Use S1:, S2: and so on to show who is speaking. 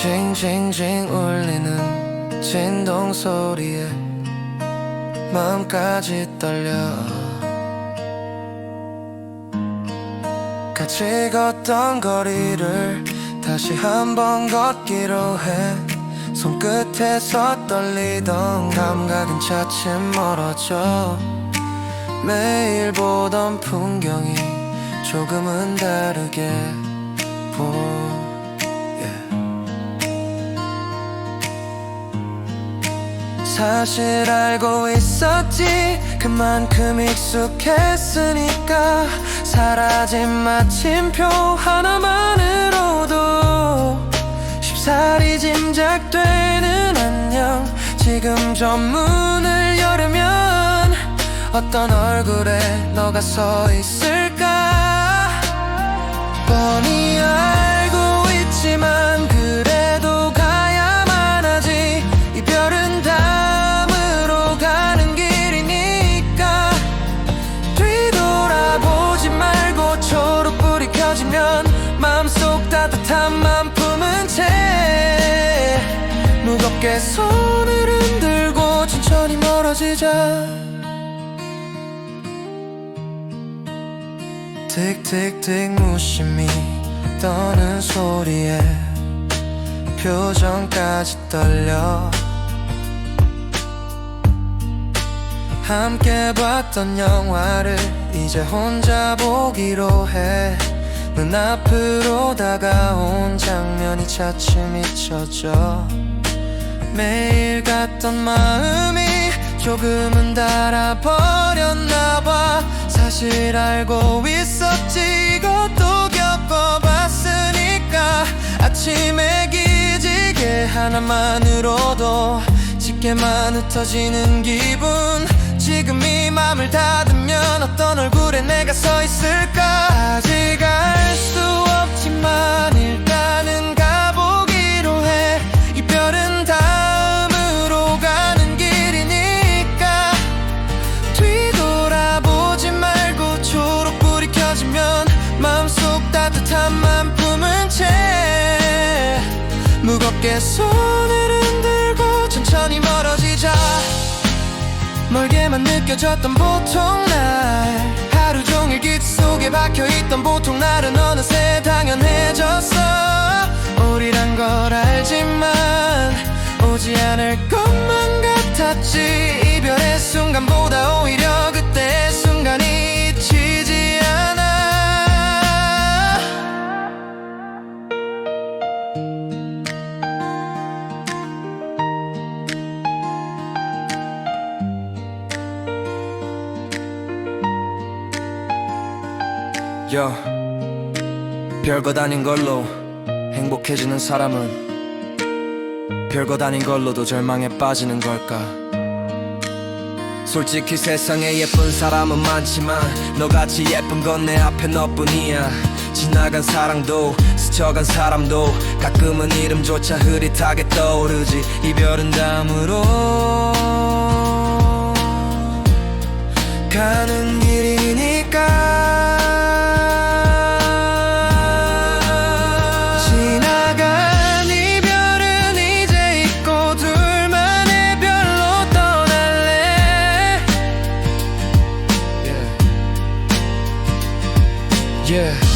S1: 징징징 울리는 진동 소리에 마음까지 떨려. 같이 걷던 거리를 다시 한번 걷기로 해. 손끝에서 떨리던 감각은 차츰 멀어져. 매일 보던 풍경이 조금은 다르게 보여 사실 알고 있었지. 그만큼 익숙했으니까 사라진 마침표 하나만으로도 쉽사리 짐작되는 안녕. 지금 전문을 열으면 어떤 얼굴에 너가 서 있을 마음속 따뜻한 맘 품은 채 무겁게 손을 흔들고 천천히 멀어지자. 틱틱틱 무심히 떠는 소리에 표정까지 떨려. 함께 봤던 영화를 이제 혼자 보기로 해 눈앞으로 다가온 장면이 차츰 잊혀져. 매일 같던 마음이 조금은 달아버렸나 봐. 사실 알고 있었지 이것도 겪어봤으니까. 아침에 기지개 하나만으로도 짙게만 흩어지는 기분. 지금 이 맘을 닫으면 어떤 얼굴에 내가 서 있을까 맘 품은 채 무겁게 손을 흔들고 천천히 멀어지자. 멀게만 느껴졌던 보통 날 하루 종일 기지 속에 박혀있던 보통 날은 어느새 당연해졌어. 우리란 걸 알지만 오지 않을 것만 같았지. 이별의 순간보다 오히려 여 별것 아닌 걸로 행복해지는 사람은 별것 아닌 걸로도 절망에 빠지는 걸까? 솔직히 세상에 예쁜 사람은 많지만 너같이 예쁜 건 내 앞에 너뿐이야. 지나간 사랑도 스쳐간 사람도 가끔은 이름조차 흐릿하게 떠오르지. 이별은 다음으로 Yeah.